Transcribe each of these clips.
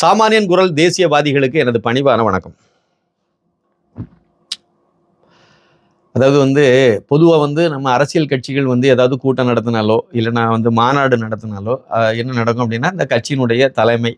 சாமானியன் குரல் தேசியவாதிகளுக்கு எனது பணிவான வணக்கம். அதாவது வந்து பொதுவாக வந்து நம்ம அரசியல் கட்சிகள் வந்து ஏதாவது கூட்டம் நடத்தினாலோ இல்லைன்னா வந்து மாநாடு நடத்தினாலோ என்ன நடக்கும் அப்படின்னா இந்த கட்சியினுடைய தலைமை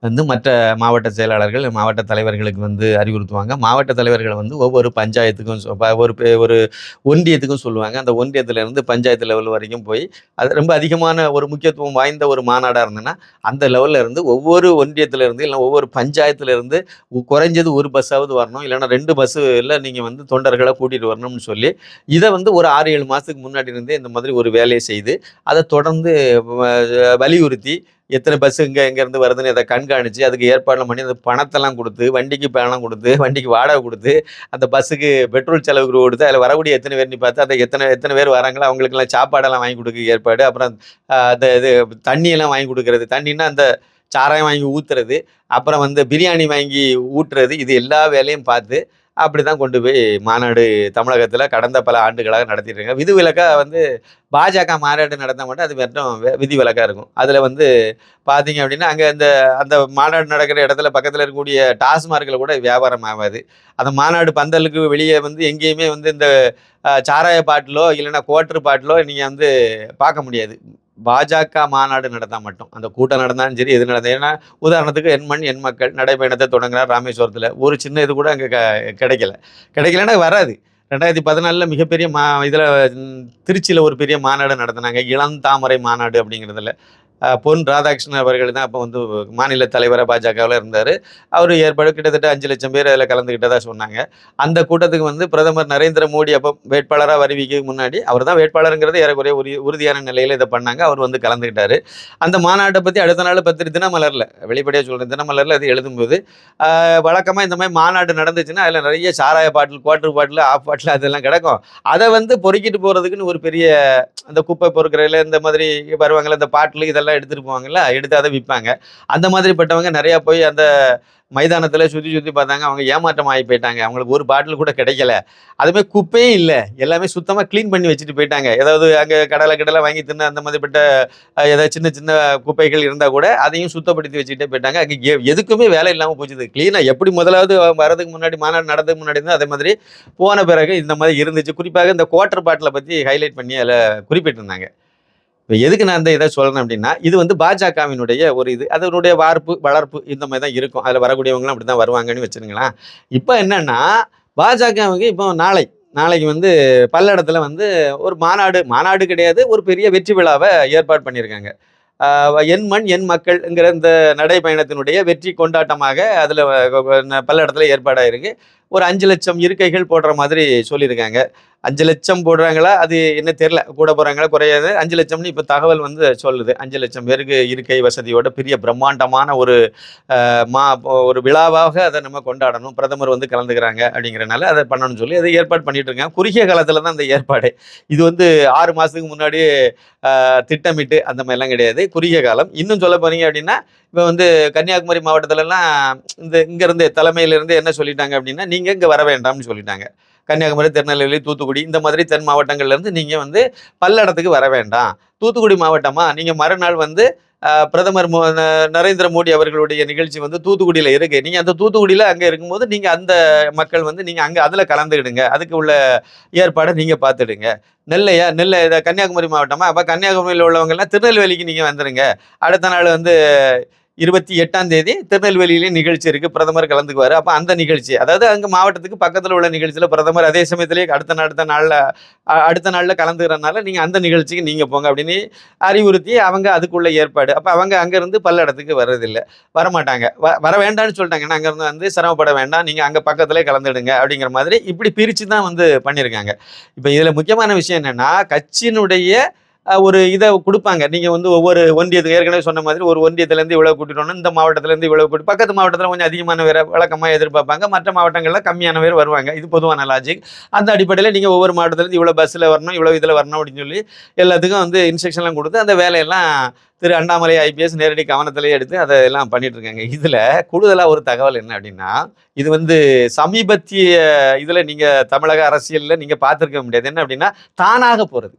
வந்து மற்ற மாவட்ட செயலாளர்கள் மாவட்ட தலைவர்களுக்கு வந்து அறிவுறுத்துவாங்க. மாவட்ட தலைவர்கள் வந்து ஒவ்வொரு பஞ்சாயத்துக்கும் சொ- ஒரு ஒரு ஒன்றியத்துக்கும் சொல்லுவாங்க. அந்த ஒன்றியத்திலேருந்து பஞ்சாயத்து லெவல் வரைக்கும் போய் அது ரொம்ப அதிகமான ஒரு முக்கியத்துவம் வாய்ந்த ஒரு மாநாடாக இருந்ததுன்னா அந்த லெவலில் இருந்து ஒவ்வொரு ஒன்றியத்துல இருந்து இல்லை ஒவ்வொரு பஞ்சாயத்துலேருந்து குறைஞ்சது ஒரு பஸ்ஸாவது வரணும். இல்லைன்னா ரெண்டு பஸ்ஸுல நீங்கள் வந்து தொண்டர்களை கூட்டிகிட்டு வரணும்னு சொல்லி இதை வந்து ஒரு ஆறு ஏழு மாதத்துக்கு முன்னாடி இருந்தே இந்த மாதிரி ஒரு வேலையை செய்து அதை தொடர்ந்து வலியுறுத்தி எத்தனை பஸ் இங்கே எங்கேருந்து வருதுன்னு அதை கண்காணித்து அதுக்கு ஏற்பாடுலாம் பண்ணி அந்த பணத்தெல்லாம் கொடுத்து வண்டிக்கு பணம் கொடுத்து வண்டிக்கு வாடகை கொடுத்து அந்த பஸ்ஸுக்கு பெட்ரோல் செலவுக்கு கொடுத்து அதில் வரக்கூடிய எத்தனை பேர் நீ பார்த்து அந்த எத்தனை எத்தனை பேர் வராங்களோ அவங்களுக்கெல்லாம் சாப்பாடெல்லாம் வாங்கி கொடுக்க ஏற்பாடு அப்புறம் அந்த இது தண்ணியெல்லாம் வாங்கி கொடுக்கறது தண்ணின்னா அந்த சாராயம் வாங்கி ஊற்றுறது அப்புறம் வந்து பிரியாணி வாங்கி ஊட்டுறது இது எல்லா வேலையும் பார்த்து அப்படி தான் கொண்டு போய் மாநாடு தமிழகத்தில் கடந்த பல ஆண்டுகளாக நடத்திட்டுருக்காங்க விதிவிலக்காக வந்து பாஜக மாநாடு நடந்தால் மட்டும் அது மட்டும் விதிவிலக்காக இருக்கும். அதில் வந்து பார்த்தீங்க அப்படின்னா அங்கே அந்த அந்த மாநாடு நடக்கிற இடத்துல பக்கத்தில் இருக்கக்கூடிய டாஸ்மார்க்கில் கூட வியாபாரம் ஆகாது. அந்த மாநாடு பந்தலுக்கு வெளியே வந்து எங்கேயுமே வந்து இந்த சாராய பாட்டிலோ இல்லைன்னா குவார்டர் பாட்டிலோ நீங்கள் வந்து பார்க்க முடியாது. பாஜக மாநாடு நடந்தால் மட்டும். அந்த கூட்டம் நடந்தாலும் சரி எது நடந்தது? ஏன்னா உதாரணத்துக்கு என் மண் என் மக்கள் நடைபயணத்தை தொடங்கினார் ராமேஸ்வரத்தில். ஒரு சின்ன இது கூட அங்கே க கிடைக்கல. கிடைக்கலன்னா வராது. ரெண்டாயிரத்தி பதினாலில் மிகப்பெரிய மா இதில் திருச்சியில் ஒரு பெரிய மாநாடு நடத்தினாங்க. இளம் தாமரை மாநாடு அப்படிங்கிறதுல. பொன் ராதாகிருஷ்ணன் அவர்கள் தான் அப்போ வந்து மாநில தலைவராக பாஜகவில் இருந்தார். அவர் ஏற்பாடு கிட்டத்தட்ட அஞ்சு லட்சம் பேர் அதில் கலந்துக்கிட்டதாக சொன்னாங்க. அந்த கூட்டத்துக்கு வந்து பிரதமர் நரேந்திர மோடி அப்போ வேட்பாளராக அறிவிக்க முன்னாடி அவர் தான் வேட்பாளருங்கிறது ஏறக்குறைய உரி உறுதியான நிலையில் இதை பண்ணாங்க. அவர் வந்து கலந்துக்கிட்டாரு அந்த மாநாட்டை பற்றி அடுத்த நாள் பத்திரி தினமலரில் வெளிப்படையாக சொல்கிறேன் தினமலரில் அது எழுதும்போது வழக்கமாக இந்த மாதிரி மாநாடு நடந்துச்சுன்னா அதில் நிறைய சாராய பாட்டில் குவார்டர் பாட்டில் ஆஃப் பாட்டில் அதெல்லாம் கிடக்கும். அதை வந்து பொறுக்கிட்டு போகிறதுக்குன்னு ஒரு பெரிய அந்த குப்பை பொறுக்கிறதுல இந்த மாதிரி வருவாங்கல்ல இந்த பாட்டில் இதெல்லாம் எடுத்துகிட்டு போவாங்கல்ல எடுத்து அதை விற்பாங்க அந்த மாதிரிப்பட்டவங்க நிறையா போய் அந்த மைதானத்தில் சுற்றி சுற்றி பார்த்தாங்க. அவங்க ஏமாற்றம் ஆகி போயிட்டாங்க. அவங்களுக்கு ஒரு பாட்டில் கூட கிடைக்கல. அதுமாதிரி குப்பையும் இல்லை. எல்லாமே சுத்தமாக க்ளீன் பண்ணி வச்சுட்டு போயிட்டாங்க. ஏதாவது அங்கே கடலை கடலை வாங்கி தின்ன அந்த மாதிரிப்பட்ட ஏதாவது சின்ன சின்ன குப்பைகள் இருந்தால் கூட அதையும் சுத்தப்படுத்தி வச்சுக்கிட்டே போயிட்டாங்க. அங்கே எதுக்குமே வேலை இல்லாமல் போச்சுது. க்ளீனாக எப்படி முதலாவது வரதுக்கு முன்னாடி மாநாடு நடந்ததுக்கு முன்னாடி தான் அதே மாதிரி போன பிறகு இந்த மாதிரி இருந்துச்சு. குறிப்பாக இந்த குவாட்டர் பாட்டிலை பற்றி ஹைலைட் பண்ணி அதில் குறிப்பிட்டிருந்தாங்க. எதுக்கு நான் இந்த இதை சொல்கிறேன் அப்படின்னா இது வந்து பாஜகவினுடைய ஒரு இது. அதனுடைய வார்ப்பு வளர்ப்பு இந்த மாதிரி தான் இருக்கும். அதில் வரக்கூடியவங்களாம் அப்படி தான் வருவாங்கன்னு வச்சுருங்களேன் இப்போ என்னென்னா பாஜகவுக்கு இப்போ நாளை நாளைக்கு வந்து பல்லடத்தில் வந்து ஒரு மாநாடு மாநாடு கிடையாது ஒரு பெரிய வெற்றி விழாவை ஏற்பாடு பண்ணியிருக்காங்க. என் மண் என் மக்கள்ங்கிற இந்த நடைப்பயணத்தினுடைய வெற்றி கொண்டாட்டமாக அதில் பல்லடத்தில் இருக்குது ஒரு அஞ்சு லட்சம் இருக்கைகள் போடுற மாதிரி சொல்லியிருக்காங்க. அஞ்சு லட்சம் போடுறாங்களா? அது என்ன தெரில கூட போகிறாங்களா குறையாது. அஞ்சு லட்சம்னு இப்போ தகவல் வந்து சொல்லுது. அஞ்சு லட்சம் பேருக்கு இருக்கை வசதியோட பெரிய பிரம்மாண்டமான ஒரு மா ஒரு விழாவாக அதை நம்ம கொண்டாடணும். பிரதமர் வந்து கலந்துக்கிறாங்க அப்படிங்கிறனால அதை பண்ணணும்னு சொல்லி அதை ஏற்பாடு பண்ணிட்டு இருக்காங்க. குறுகிய காலத்தில் தான் அந்த ஏற்பாடு. இது வந்து ஆறு மாதத்துக்கு முன்னாடி திட்டமிட்டு அந்த மாதிரிலாம் கிடையாது. குறுகிய காலம். இன்னும் சொல்ல போனீங்க அப்படின்னா இப்போ வந்து கன்னியாகுமரி மாவட்டத்துலலாம் இந்த இங்கேருந்து தலைமையிலேருந்து என்ன சொல்லிட்டாங்க அப்படின்னா நீங்கள் இங்கே வர வேண்டாம்னு சொல்லிட்டாங்க. கன்னியாகுமரி திருநெல்வேலி தூத்துக்குடி இந்த மாதிரி தென் மாவட்டங்கள்லேருந்து நீங்கள் வந்து பல்லடத்துக்கு வர வேண்டாம். தூத்துக்குடி மாவட்டமா? நீங்கள் மறுநாள் வந்து பிரதமர் மோ நரேந்திர மோடி அவர்களுடைய நிகழ்ச்சி வந்து தூத்துக்குடியில் இருக்குது நீங்கள் அந்த தூத்துக்குடியில் அங்கே இருக்கும்போது நீங்கள் அந்த மக்கள் வந்து நீங்கள் அங்கே அதில் கலந்துக்கிடுங்க. அதுக்கு உள்ள ஏற்பாடை நீங்கள் பார்த்துடுங்க. நெல்லையா? நெல்லை இதை கன்னியாகுமரி மாவட்டமா? அப்போ கன்னியாகுமரியில் உள்ளவங்கெல்லாம் திருநெல்வேலிக்கு நீங்கள் வந்துடுங்க அடுத்த நாள் வந்து இருபத்தி எட்டாம் தேதி திருநெல்வேலியிலேயே நிகழ்ச்சி இருக்குது பிரதமர் கலந்துக்குவார். அப்போ அந்த நிகழ்ச்சி அதாவது அங்கே மாவட்டத்துக்கு பக்கத்தில் உள்ள நிகழ்ச்சியில் பிரதமர் அதே சமயத்திலேயே அடுத்த நாள் அடுத்த நாளில் அடுத்த நாளில் கலந்துக்கிறனால நீங்கள் அந்த நிகழ்ச்சிக்கு நீங்கள் போங்க அப்படின்னு அறிவுறுத்தி அவங்க அதுக்குள்ள ஏற்பாடு. அப்போ அவங்க அங்கேருந்து பல்லடத்துக்கு வர்றதில்லை. வரமாட்டாங்க. வ வர வேண்டாம்னு சொல்லிட்டாங்க. ஏன்னா அங்கேருந்து வந்து சிரமப்பட வேண்டாம். நீங்கள் அங்கே பக்கத்துலேயே கலந்துடுங்க அப்படிங்கிற மாதிரி இப்படி பிரித்து தான் வந்து பண்ணியிருக்காங்க. இப்போ இதில் முக்கியமான விஷயம் என்னென்னா கட்சியினுடைய ஒரு இதை கொடுப்பாங்க. நீங்கள் வந்து ஒவ்வொரு ஒன்றியத்துக்கு ஏற்கனவே சொன்ன மாதிரி ஒரு ஒன்றியத்துலேருந்து இவ்வளோ கூட்டிட்டோம்னா இந்த மாவட்டத்துலேருந்து இவ்வளோ கூட்டி பக்கத்து மாவட்டத்தில் கொஞ்சம் அதிகமான வேற வழக்கமாக எதிர்பார்ப்பாங்க. மற்ற மாவட்டங்களில் கம்மியான பேர் வருவாங்க. இது பொதுவான லாஜிக் அந்த அடிப்படையில் நீங்கள் ஒவ்வொரு மாவட்டத்துலேருந்து இவ்வளோ பஸ்ஸில் வரணும் இவ்வளோ இதில் வரணும் அப்படின்னு சொல்லி எல்லாத்துக்கும் வந்து இன்ஸ்ட்ரக்ஷன்லாம் கொடுத்து அந்த வேலையெல்லாம் திரு அண்ணாமலை ஐபிஎஸ் நேரடி கவனத்திலேயே எடுத்து அதை எல்லாம் பண்ணிட்டு இருக்காங்க. இதில் கூடுதலாக ஒரு தகவல் என்ன அப்படின்னா இது வந்து சமீபத்திய இதில் நீங்கள் தமிழக அரசியலில் நீங்கள் பார்த்துருக்க முடியாது. என்ன அப்படின்னா தானாக போகிறது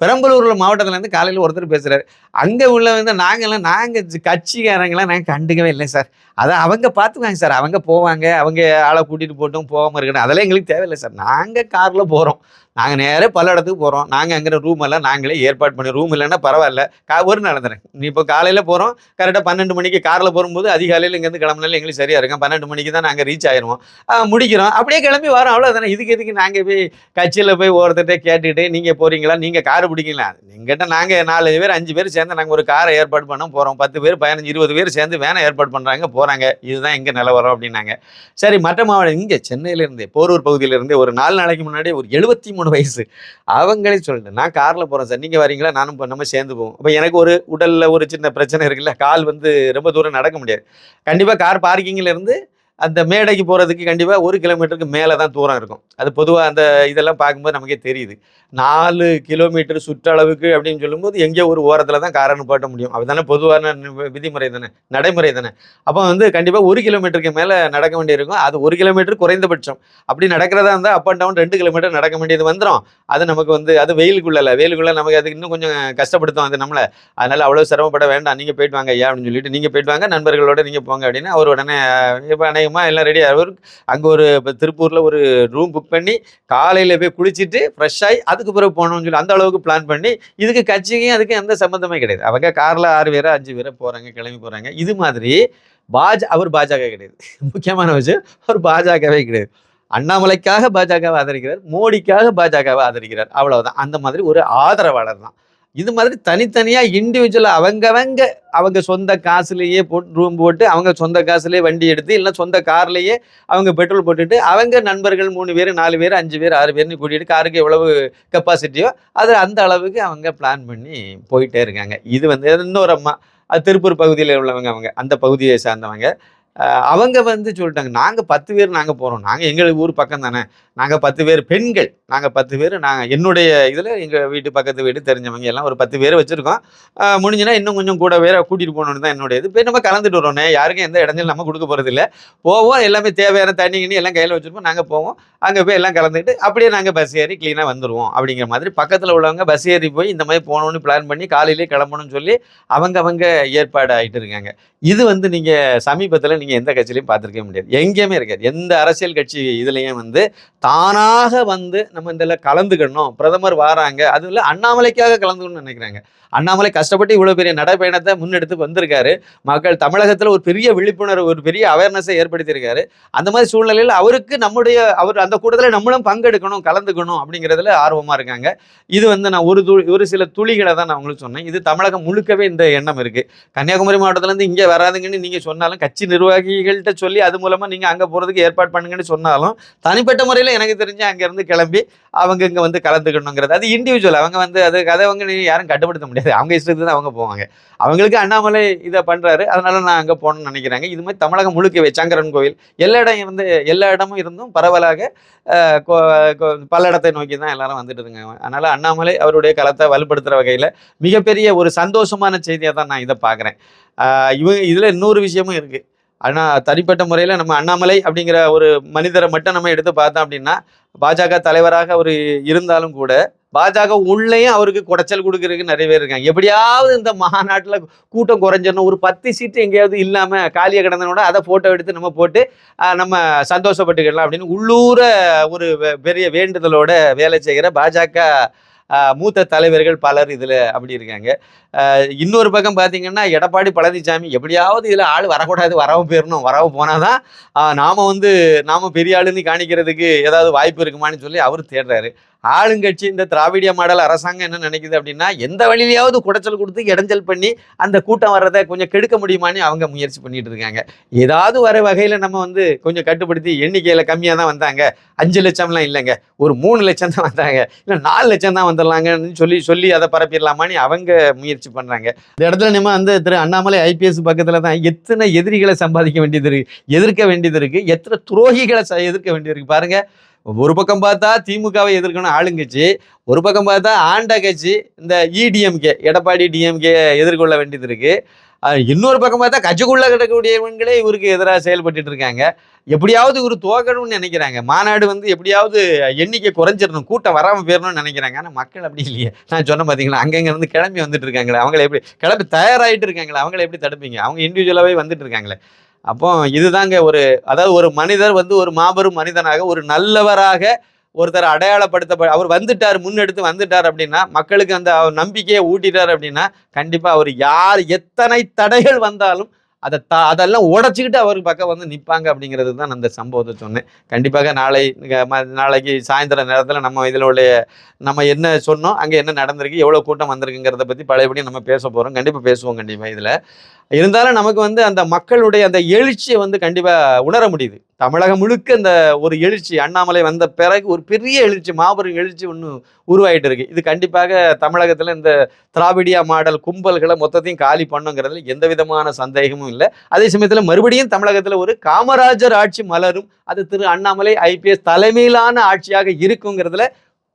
பெரம்பலூர்ல மாவட்டத்துலேருந்து காலையில் ஒருத்தர் பேசுகிறாரு அங்கே உள்ள வந்து நாங்கெல்லாம் நாங்கள் கட்சிக்காரங்களாம் நாங்கள் கண்டுக்கவே இல்லை சார். அதை அவங்க பார்த்துக்குவாங்க சார். அவங்க போவாங்க. அவங்க ஆளை கூட்டிகிட்டு போட்டும் போகாமல் இருக்கணும் அதெல்லாம் எங்களுக்கு தேவையில்லை சார். நாங்கள் காரில் போகிறோம் நாங்கள் நேராக பல இடத்துக்கு போகிறோம் நாங்கள் அங்கிற ரூம் எல்லாம் நாங்களே ஏற்பாடு பண்ணி ரூம் இல்லைன்னா பரவாயில்ல. கா ஒரு நடந்துறேன். இப்போ காலையில் போகிறோம் கரெக்டாக பன்னெண்டு மணிக்கு காரில் போகும்போது அதிகாலையில் இங்கேருந்து கிளம்புனாலும் எங்களுக்கு சரியாக இருக்கும். பன்னெண்டு மணிக்கு தான் நாங்கள் ரீச் ஆயிடுவோம் முடிக்கிறோம். அப்படியே கிளம்பி வரோம். அவ்வளோதானே இதுக்கு எதுக்கு நாங்கள் போய் கட்சியில் போய் ஒருத்தர்கிட்ட கேட்டுக்கிட்டு நீங்கள் போகிறீங்களா நீங்கள் கார் பிடிக்கலாம் எங்கிட்ட நாங்கள் நாலு பேர் அஞ்சு பேர் சேர்ந்து நாங்கள் ஒரு காரை ஏற்பாடு பண்ண போகிறோம் பத்து பேர் பதினஞ்சு இருபது பேர் சேர்ந்து வேனை ஏற்பாடு பண்ணுறாங்க போகிறோம் போகிறாங்க இதுதான் எங்கே நிலவரம் அப்படின்னாங்க. சரி மற்ற மாவட்டம் இங்கே சென்னையிலேருந்தே போரூர் பகுதியிலேருந்தே ஒரு நாலு நாளைக்கு முன்னாடி ஒரு எழுபத்தி மூணு வயசு. அவங்களே சொல்லிட்டு நான் காரில் போகிறேன் சார். நீங்கள் வரீங்களா? நானும் இப்போ நம்ம சேர்ந்து போவோம். இப்போ எனக்கு ஒரு உடலில் ஒரு சின்ன பிரச்சனை இருக்குல்ல. கால் வந்து ரொம்ப தூரம் நடக்க முடியாது. கண்டிப்பாக கார் பார்க்கிங்கிலேருந்து அந்த மேடைக்கு போகிறதுக்கு கண்டிப்பாக ஒரு கிலோமீட்டருக்கு மேலே தான் தூரம் இருக்கும். அது பொதுவாக அந்த இதெல்லாம் பார்க்கும்போது நமக்கே தெரியுது. நாலு கிலோமீட்டர் சுற்றளவுக்கு அப்படின்னு சொல்லும்போது எங்கேயோ ஒரு ஓரத்தில் தான் காரணம் நிப்பாட்ட முடியும். அதுதானே பொதுவான விதிமுறை தானே நடைமுறை தானே. அப்போ வந்து கண்டிப்பாக ஒரு கிலோமீட்டருக்கு மேலே நடக்க வேண்டியிருக்கும். அது ஒரு கிலோமீட்டர் குறைந்தபட்சம். அப்படி நடக்கிறதா இருந்தால் அப் அண்ட் டவுன் ரெண்டு கிலோமீட்டர் நடக்க வேண்டியது வந்துடும் அது நமக்கு வந்து அது வெயிலுக்குள்ள இல்லை. வெயிலுக்குள்ள நமக்கு அதுக்கு இன்னும் கொஞ்சம் கஷ்டப்படுத்தும் அது நம்மளை. அதனால் அவ்வளோ சிரமப்பட வேண்டாம். நீங்கள் போயிட்டு வாங்க ஐயா அப்படின்னு சொல்லிட்டு நீங்கள் போயிட்டு வாங்க. நண்பர்களோட நீங்கள் போங்க அப்படின்னு அவர் உடனே இப்போ அநேகமாக எல்லாம் ரெடி அவர் அங்கே ஒரு இப்போ திருப்பூரில் ஒரு ரூம் புக் பண்ணி காலையில் போய் குளிச்சுட்டு ஃப்ரெஷ் ஆகி அதுக்கு பிறகு போகணும்னு சொல்லி அந்த அளவுக்கு பிளான் பண்ணி இதுக்கு கட்சிக்கும் அதுக்கு எந்த சம்மந்தமே கிடையாது. அவங்க காரில் ஆறு பேரோ அஞ்சு பேரோ போகிறாங்க கிளம்பி போகிறாங்க இது மாதிரி பாஜ அவர் பாஜக கிடையாது. முக்கியமான விஷயம் அவர் பாஜகவே கிடையாது. அண்ணாமலைக்காக பாஜகவை ஆதரிக்கிறார் மோடிக்காக பாஜகவை ஆதரிக்கிறார். அவ்வளவுதான். அந்த மாதிரி ஒரு ஆதரவாளர் தான். இது மாதிரி தனித்தனியாக இண்டிவிஜுவலாக அவங்கவங்க அவங்க சொந்த காசுலேயே போட்டு ரூம் போட்டு அவங்க சொந்த காசுலேயே வண்டி எடுத்து இல்லை சொந்த கார்லேயே அவங்க பெட்ரோல் போட்டுட்டு அவங்க நண்பர்கள் மூணு பேர் நாலு பேர் அஞ்சு பேர் ஆறு பேர்னு கூட்டிகிட்டு காருக்கு எவ்வளவு கெப்பாசிட்டியோ அது அந்த அளவுக்கு அவங்க பிளான் பண்ணி போயிட்டே இருக்காங்க. இது வந்து இன்னொரு அம்மா திருப்பூர் பகுதியில் உள்ளவங்க அவங்க அந்த பகுதியை சார்ந்தவங்க. அவங்க வந்து சொல்லிட்டாங்க நாங்கள் பத்து பேர் நாங்கள் போகிறோம் நாங்கள் எங்கள் ஊர் பக்கம் தானே. நாங்கள் பத்து பேர் பெண்கள். நாங்கள் பத்து பேர் நாங்கள் என்னுடைய இதில் எங்கள் வீட்டு பக்கத்து வீடு தெரிஞ்சவங்க எல்லாம் ஒரு பத்து பேர் வச்சுருக்கோம். முடிஞ்சுன்னா இன்னும் கொஞ்சம் கூட வேற கூட்டிகிட்டு போகணுன்னு தான் என்னுடைய இது. போய் நம்ம கலந்துட்டு வரோண்ணே யாருக்கும் எந்த இடைஞ்சலும் நம்ம கொடுக்க போகிறதில்ல போவோம். எல்லாமே தேவையான தண்ணி கிண்ணி எல்லாம் கையில் வச்சுருப்போம். நாங்கள் போவோம். அங்கே போய் எல்லாம் கலந்துக்கிட்டு அப்படியே நாங்கள் பஸ் ஏறி க்ளீனாக வந்துடுவோம் அப்படிங்கிற மாதிரி பக்கத்தில் உள்ளவங்க பஸ் ஏறி போய் இந்த மாதிரி போகணும்னு பிளான் பண்ணி காலையிலே கிளம்பணும்னு சொல்லி அவங்க அவங்க ஏற்பாடு ஆகிட்டு இருக்காங்க. இது வந்து நீங்கள் சமீபத்தில் நீங்கள் எந்த கட்சியிலையும் பார்த்துருக்கவே முடியாது. எங்கேயுமே இருக்காது. எந்த அரசியல் கட்சி இதுலேயும் வந்து தானாக வந்து நம்ம இதில் கலந்துக்கணும். பிரதமர் வராங்க. அதுல இல்லை அண்ணாமலைக்காக கலந்துக்கணும்னு நினைக்கிறாங்க. அண்ணாமலை கஷ்டப்பட்டு இவ்வளோ பெரிய நடைப்பயணத்தை முன்னெடுத்து வந்திருக்காரு. மக்கள் தமிழகத்தில் ஒரு பெரிய விழிப்புணர்வு ஒரு பெரிய அவேர்னஸை ஏற்படுத்தியிருக்காரு. அந்த மாதிரி சூழ்நிலையில் அவருக்கு நம்முடைய அவர் அந்த கூட்டத்தில் நம்மளும் பங்கெடுக்கணும் கலந்துக்கணும் அப்படிங்கிறதுல ஆர்வமாக இருக்காங்க. இது வந்து நான் ஒரு துளி ஒரு சில துளிகளை தான் நான் உங்களுக்கு சொன்னேன். இது தமிழகம் முழுக்கவே இந்த எண்ணம் இருக்குது கன்னியாகுமரி மாவட்டத்துலேருந்து இங்கே வராதுங்கன்னு நீங்கள் சொன்னாலும் கட்சி நிர்வாகிகள்கிட்ட சொல்லி அது மூலமாக நீங்கள் அங்கே போகிறதுக்கு ஏற்பாடு பண்ணுங்கன்னு சொன்னாலும் தனிப்பட்ட முறையில் எனக்கு தெரிஞ்சு அங்கேருந்து கிளம்பி அவங்க இங்கே வந்து கலந்துக்கணுங்கிறது. அது இண்டிவிஜுவல் அவங்க வந்து அது அதை அவங்க யாரும் கட்டுப்படுத்த முடியாது. அவங்க இஷ்டத்துக்கு தான் அவங்க போவாங்க. அவங்களுக்கு அண்ணாமலை இதை பண்ணுறாரு அதனால் நான் அங்கே போகணும்னு நினைக்கிறாங்க. இது மாதிரி தமிழகம் முழுக்கவே சங்கரன் கோவில் எல்லா இடம் இருந்து எல்லா இடமும் இருந்தும் பரவலாக பல கோ- நோக்கி தான் எல்லாரும் வந்துட்டு இருக்காங்க. அண்ணாமலை அவருடைய களத்தை வலுப்படுத்துகிற வகையில் மிகப்பெரிய ஒரு சந்தோஷமான செய்தியாக தான் நான் இதை பார்க்குறேன். இவங்க இதில் இன்னொரு விஷயமும் இருக்குது ஆனால் தனிப்பட்ட முறையில் நம்ம அண்ணாமலை அப்படிங்கிற ஒரு மனிதரை மட்டும் நம்ம எடுத்து பார்த்தோம் அப்படின்னா பாஜக தலைவராக அவர் இருந்தாலும் கூட பாஜக உள்ளேயும் அவருக்கு குடைச்சல் கொடுக்கறதுக்கு நிறைய பேர் இருக்காங்க. எப்படியாவது இந்த மாநாட்டில் கூட்டம் குறைஞ்சிடணும். ஒரு பத்து சீட்டு எங்கேயாவது இல்லாமல் காலியாக கிடந்தனோட அதை ஃபோட்டோ எடுத்து நம்ம போட்டு நம்ம சந்தோஷப்பட்டுக்கலாம் அப்படின்னு உள்ளூர ஒரு பெரிய வேண்டுதலோட வேலை செய்கிற பாஜக மூத்த தலைவர்கள் பலர் இதில் அப்படி இருக்காங்க. இன்னொரு பக்கம் பார்த்தீங்கன்னா எடப்பாடி பழனிசாமி எப்படியாவது இதில் ஆள் வரக்கூடாது வரவும் போயிடணும் வரவும் போனால் தான் நாம் வந்து நாம் பெரிய ஆளுன்னு காணிக்கிறதுக்கு ஏதாவது வாய்ப்பு இருக்குமான்னு சொல்லி அவர் தேடுறாரு. ஆளுங்கட்சி இந்த திராவிடிய மாடல் அரசாங்கம் என்ன நினைக்குது அப்படின்னா எந்த வழியிலையாவது குடைச்சல் கொடுத்து இடைஞ்சல் பண்ணி அந்த கூட்டம் வர்றதை கொஞ்சம் கெடுக்க முடியுமான்னு அவங்க முயற்சி பண்ணிட்டு இருக்காங்க. ஏதாவது வர வகையில் நம்ம வந்து கொஞ்சம் கட்டுப்படுத்தி எண்ணிக்கையில் கம்மியாக தான் வந்தாங்க. அஞ்சு லட்சம்லாம் இல்லைங்க. ஒரு மூணு லட்சம் தான் வந்தாங்க. இல்லை நாலு லட்சம் தான் வந்துடலாங்கன்னு சொல்லி சொல்லி அதை பரப்பிடலாமான்னு அவங்க முயற்சி பண்ணுறாங்க இந்த இடத்துல நம்ம வந்து திரு அண்ணாமலை ஐபிஎஸ் பக்கத்தில் தான் எத்தனை எதிரிகளை சம்பாதிக்க வேண்டியது இருக்கு எதிர்க்க வேண்டியது இருக்கு எத்தனை துரோகிகளை ச- எதிர்க்க வேண்டியது இருக்கு பாருங்கள் ஒரு பக்கம் பார்த்தா திமுகவை எதிர்க்கணும் ஆளுங்கட்சி ஒரு பக்கம் பார்த்தா ஆண்ட கட்சி இந்த இடிஎம்கே எடப்பாடி டிஎம்கே எதிர்கொள்ள வேண்டியது இருக்கு. இன்னொரு பக்கம் பார்த்தா கட்சிக்குள்ள கிடக்கக்கூடியவங்களே இவருக்கு எதிராக செயல்பட்டு இருக்காங்க. எப்படியாவது இவர் தோக்கணும்னு நினைக்கிறாங்க. மாநாடு வந்து எப்படியாவது எண்ணிக்கை குறைஞ்சிடணும் கூட்டம் வராமல் போயிடணும்னு நினைக்கிறாங்க. ஆனால் மக்கள் அப்படி இல்லையே. நான் சொன்ன பார்த்தீங்களா அங்கங்க இருந்து கிளம்பி வந்துட்டு இருக்காங்களே அவங்கள எப்படி கிளம்பி தயாராகிட்டு இருக்காங்களே அவங்கள எப்படி தடுப்பீங்க? அவங்க இண்டிவிஜுவலாகவே வந்துட்டு இருக்காங்களே. அப்போ இதுதாங்க ஒரு அதாவது ஒரு மனிதர் வந்து ஒரு மாபெரும் மனிதனாக ஒரு நல்லவராக ஒருத்தர் அடையாளப்படுத்த அவர் வந்துட்டார் முன்னெடுத்து வந்துட்டார் அப்படின்னா மக்களுக்கு அந்த நம்பிக்கையை ஊட்டிட்டார் அப்படின்னா கண்டிப்பாக அவர் யார் எத்தனை தடைகள் வந்தாலும் அதை த அதெல்லாம் உடச்சிக்கிட்டு அவர் பக்கம் வந்து நிற்பாங்க அப்படிங்கிறது தான் அந்த சம்பவத்தை சொன்னேன். கண்டிப்பாக நாளை நாளைக்கு சாயந்தர நேரத்தில் நம்ம இதில் உள்ள நம்ம என்ன சொன்னோம் அங்கே என்ன நடந்திருக்கு எவ்வளோ கூட்டம் வந்திருக்குங்கிறத பற்றி பழையபடி நம்ம பேச போகிறோம் கண்டிப்பாக பேசுவோம் கண்டிப்பாக இதில். இருந்தாலும் நமக்கு வந்து அந்த மக்களுடைய அந்த எழுச்சியை வந்து கண்டிப்பாக உணர முடியுது. தமிழகம் முழுக்க இந்த ஒரு எழுச்சி அண்ணாமலை வந்த பிறகு ஒரு பெரிய எழுச்சி மாபெரும் எழுச்சி ஒன்று உருவாயிட்டு இருக்கு. இது கண்டிப்பாக தமிழகத்தில் இந்த திராவிடியா மாடல் கும்பல்களை மொத்தத்தையும் காலி பண்ணுங்கிறதுல எந்த விதமான சந்தேகமும் இல்லை. அதே சமயத்தில் மறுபடியும் தமிழகத்தில் ஒரு காமராஜர் ஆட்சி மலரும். அது திரு அண்ணாமலை ஐபிஎஸ் தலைமையிலான ஆட்சியாக இருக்குங்கிறதுல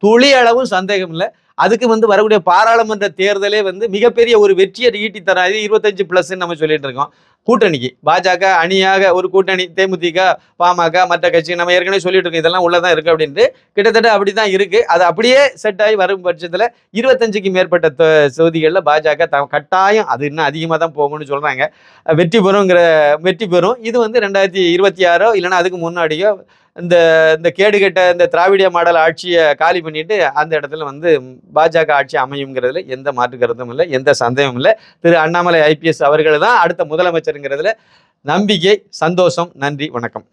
துளி அளவும் சந்தேகம் இல்லை. அதுக்கு வந்து வரக்கூடிய பாராளுமன்ற தேர்தலே வந்து மிகப்பெரிய ஒரு வெற்றியை ஈட்டி தராது. இருபத்தஞ்சு பிளஸ்ன்னு நம்ம சொல்லிட்டு இருக்கோம். கூட்டணிக்கு பாஜக அணியாக ஒரு கூட்டணி தேமுதிக பாமக மற்ற கட்சி நம்ம ஏற்கனவே சொல்லிட்டு இருக்கோம். இதெல்லாம் உள்ளதான் இருக்கு அப்படின்ட்டு. கிட்டத்தட்ட அப்படிதான் இருக்கு. அது அப்படியே செட் ஆகி வரும் பட்சத்துல இருபத்தஞ்சுக்கு மேற்பட்ட தொகுதிகளில் பாஜக த கட்டாயம் அது இன்னும் அதிகமாக தான் போகும்னு சொல்றாங்க. வெற்றி பெறுங்கிற வெற்றி பெறும். இது வந்து ரெண்டாயிரத்தி இருபத்தி ஆறோ இல்லைன்னா அதுக்கு முன்னாடியோ இந்த இந்த கேடுகெட்ட இந்த திராவிட மாடல் ஆட்சியை காலி பண்ணிட்டு அந்த இடத்துல வந்து பாஜக ஆட்சி அமையுங்கிறதுல எந்த மாற்று கருத்தும் இல்லை எந்த சந்தேகமும் இல்லை. திரு அண்ணாமலை ஐபிஎஸ் அவர்கள் தான் அடுத்த முதலமைச்சருங்கிறதுல நம்பிக்கை சந்தோஷம் நன்றி வணக்கம்.